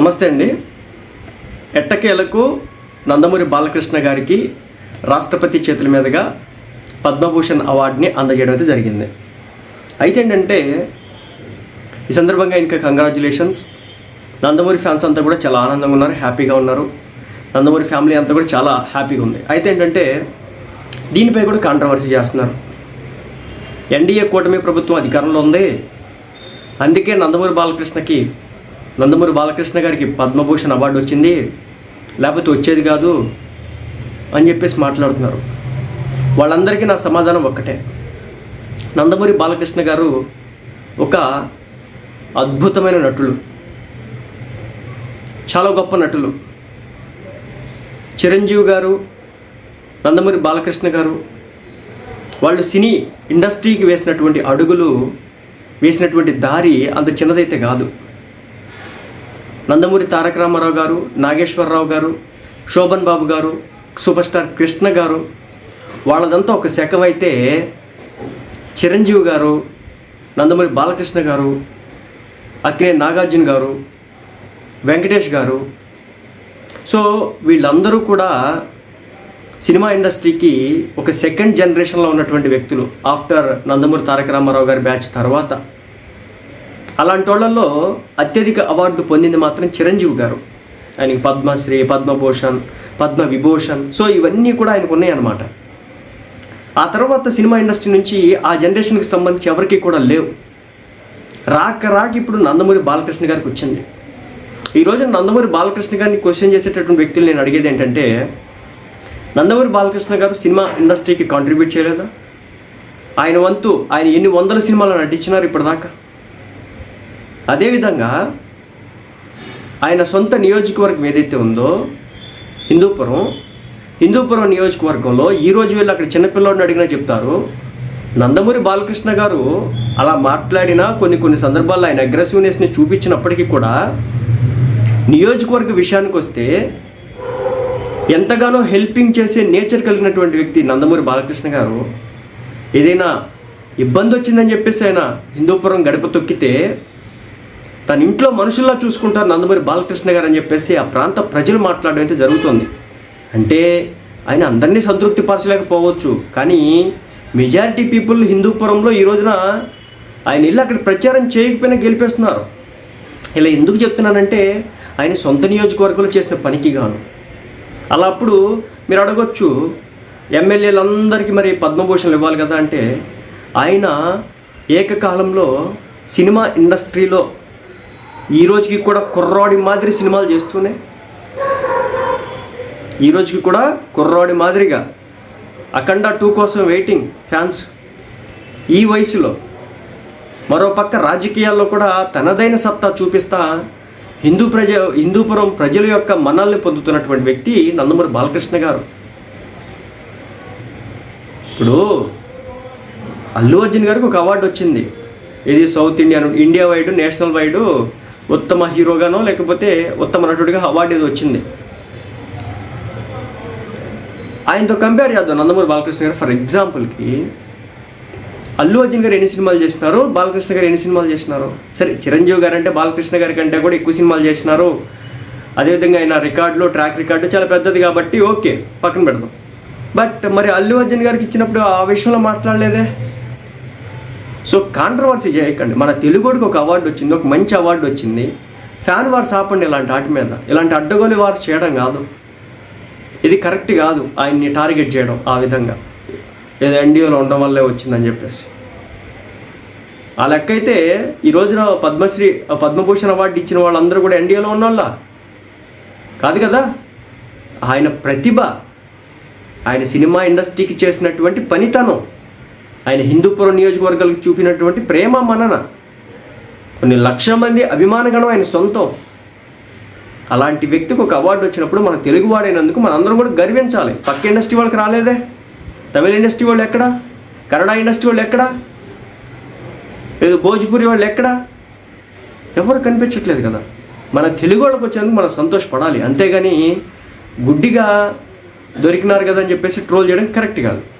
నమస్తే అండి. ఎట్టకేలకు నందమూరి బాలకృష్ణ గారికి రాష్ట్రపతి చేతుల మీదుగా పద్మభూషణ్ అవార్డుని అందజేయడం అయితే జరిగింది. అయితే ఏంటంటే ఈ సందర్భంగా ఇంకా కంగ్రాచులేషన్స్ నందమూరి ఫ్యాన్స్ అంతా కూడా చాలా ఆనందంగా ఉన్నారు హ్యాపీగా ఉన్నారు. నందమూరి ఫ్యామిలీ అంతా కూడా చాలా హ్యాపీగా ఉంది. అయితే ఏంటంటే దీనిపై కూడా కాంట్రవర్సీ చేస్తున్నారు. ఎన్డీఏ కూటమి ప్రభుత్వం అధికారంలో ఉంది. అందుకే నందమూరి బాలకృష్ణకి నందమూరి బాలకృష్ణ గారికి పద్మభూషణ్ అవార్డు వచ్చింది. లేకపోతే వచ్చేది కాదు అని చెప్పేసి మాట్లాడుతున్నారు. వాళ్ళందరికీ నా సమాధానం ఒక్కటే. నందమూరి బాలకృష్ణ గారు ఒక అద్భుతమైన నటులు. చాలా గొప్ప నటులు. చిరంజీవి గారు నందమూరి బాలకృష్ణ గారు వాళ్ళు సినీ ఇండస్ట్రీకి వేసినటువంటి అడుగులు వేసినటువంటి దారి అంత చిన్నదైతే కాదు. నందమూరి తారక రామారావు గారు నాగేశ్వరరావు గారు శోభన్ బాబు గారు సూపర్ స్టార్ కృష్ణ గారు వాళ్ళదంతా ఒక శకం అయితే చిరంజీవి గారు నందమూరి బాలకృష్ణ గారు అక్కినే నాగార్జున గారు వెంకటేష్ గారు. సో వీళ్ళందరూ కూడా సినిమా ఇండస్ట్రీకి ఒక సెకండ్ జనరేషన్లో ఉన్నటువంటి వ్యక్తులు ఆఫ్టర్ నందమూరి తారక రామారావు గారి బ్యాచ్ తర్వాత. అలాంటి వాళ్ళల్లో అత్యధిక అవార్డు పొందింది మాత్రం చిరంజీవి గారు. ఆయనకి పద్మశ్రీ పద్మభూషణ్ పద్మ విభూషణ్ సో ఇవన్నీ కూడా ఆయనకు ఉన్నాయన్నమాట. ఆ తర్వాత సినిమా ఇండస్ట్రీ నుంచి ఆ జనరేషన్కి సంబంధించి ఎవరికి కూడా లేవు. రాక రాక ఇప్పుడు నందమూరి బాలకృష్ణ గారికి వచ్చింది. ఈరోజు నందమూరి బాలకృష్ణ గారిని క్వశ్చన్ చేసేటటువంటి వ్యక్తులు నేను అడిగేది ఏంటంటే నందమూరి బాలకృష్ణ గారు సినిమా ఇండస్ట్రీకి కాంట్రిబ్యూట్ చేయలేదా? ఆయన వంతు ఆయన ఎన్ని వందల సినిమాలు నటించినారు ఇప్పటిదాకా? అదేవిధంగా ఆయన సొంత నియోజకవర్గం ఏదైతే ఉందో హిందూపురం హిందూపురం నియోజకవర్గంలో ఈ రోజు వీళ్ళు అక్కడ చిన్నపిల్లోడిని అడిగినా చెప్తారు నందమూరి బాలకృష్ణ గారు అలా మాట్లాడినా కొన్ని కొన్ని సందర్భాల్లో ఆయన అగ్రెసివ్నెస్ని చూపించినప్పటికీ కూడా నియోజకవర్గ విషయానికి వస్తే ఎంతగానో హెల్పింగ్ చేసే నేచర్ కలిగినటువంటి వ్యక్తి నందమూరి బాలకృష్ణ గారు. ఏదైనా ఇబ్బంది వచ్చిందని చెప్పేసి ఆయన హిందూపురం గడప తొక్కితే తన ఇంట్లో మనుషుల్లా చూసుకుంటారు నందమూరి బాలకృష్ణ గారు అని చెప్పేసి ఆ ప్రాంత ప్రజలు మాట్లాడడం అయితే జరుగుతుంది. అంటే ఆయన అందరినీ సంతృప్తి పరచలేకపోవచ్చు. కానీ మెజారిటీ పీపుల్ హిందూపురంలో ఈ రోజున ఆయన ఇల్లు అక్కడ ప్రచారం చేయకపోయినా గెలిపేస్తున్నారు. ఇలా ఎందుకు చెప్తున్నానంటే ఆయన సొంత నియోజకవర్గంలో చేసిన పనికి గాను. అలా అప్పుడు మీరు అడగొచ్చు ఎమ్మెల్యేలందరికీ మరి పద్మభూషణలు ఇవ్వాలి కదా అంటే ఆయన ఏకకాలంలో సినిమా ఇండస్ట్రీలో ఈ రోజుకి కూడా కుర్రాడి మాదిరి సినిమాలు చేస్తూనే. ఈ రోజుకి కూడా కుర్రాడి మాదిరిగా అఖండ టూ కోసం వెయిటింగ్ ఫ్యాన్స్ ఈ వయసులో మరోపక్క రాజకీయాల్లో కూడా తనదైన సత్తా చూపిస్తా హిందూ ప్రజ హిందూపురం ప్రజల యొక్క మన్నల్ని పొందుతున్నటువంటి వ్యక్తి నందమూరి బాలకృష్ణ గారు. ఇప్పుడు అల్లు అర్జున్ గారికి ఒక అవార్డు వచ్చింది. ఇది south India India wide national wide ఉత్తమ హీరోగానో లేకపోతే ఉత్తమ నటుడిగా అవార్డు ఏదో వచ్చింది. ఆయనతో కంపేర్ చేద్దాం. నందమూరి బాలకృష్ణ గారు ఫర్ ఎగ్జాంపుల్కి అల్లు అర్జున్ గారు ఎన్ని సినిమాలు చేసినారు? బాలకృష్ణ గారు ఎన్ని సినిమాలు చేసినారు? సరే చిరంజీవి గారు అంటే బాలకృష్ణ గారి కంటే కూడా ఎక్కువ సినిమాలు చేసినారు. అదేవిధంగా ఆయన రికార్డులో ట్రాక్ రికార్డు చాలా పెద్దది కాబట్టి ఓకే పక్కన పెడదాం. బట్ మరి అల్లు అర్జున్ గారికి ఇచ్చినప్పుడు ఆ విషయంలో మాట్లాడలేదే? సో కాంట్రవర్సీ చేయకండి. మన తెలుగుడికి ఒక అవార్డు వచ్చింది ఒక మంచి అవార్డు వచ్చింది. ఫ్యాన్ వార్స్ ఆపండి ఇలాంటి వాటి మీద. ఇలాంటి అడ్డగోలు వార్స్ చేయడం కాదు. ఇది కరెక్ట్ కాదు. ఆయన్ని టార్గెట్ చేయడం ఆ విధంగా. ఏదో ఎన్డీఓలో ఉండడం వల్లే వచ్చిందని చెప్పేసి. ఆ లెక్క అయితే ఈ రోజున పద్మశ్రీ పద్మభూషణ్ అవార్డు ఇచ్చిన వాళ్ళందరూ కూడా ఎన్డీఏలో ఉన్నోళ్ళ. కాదు కదా? ఆయన ప్రతిభ. ఆయన సినిమా ఇండస్ట్రీకి చేసినటువంటి పనితనం. ఆయన హిందూపురం నియోజకవర్గాలకు చూపినటువంటి ప్రేమ మనన. కొన్ని లక్షల మంది అభిమానగణం ఆయన సొంతం. అలాంటి వ్యక్తికి ఒక అవార్డు వచ్చినప్పుడు మన తెలుగువాడైనందుకు మనందరం కూడా గర్వించాలి. పక్క ఇండస్ట్రీ వాళ్ళకి రాలేదే? తమిళ ఇండస్ట్రీ వాళ్ళు ఎక్కడ? కన్నడ ఇండస్ట్రీ వాళ్ళు ఎక్కడ? లేదు భోజ్పురి వాళ్ళు ఎక్కడ? ఎవరు కనిపించట్లేదు కదా? మన తెలుగు వాళ్ళకి వచ్చేందుకు మనం సంతోషపడాలి. అంతేగాని గుడ్డిగా దొరికినారు కదా అని చెప్పేసి ట్రోల్ చేయడం కరెక్ట్ కాదు.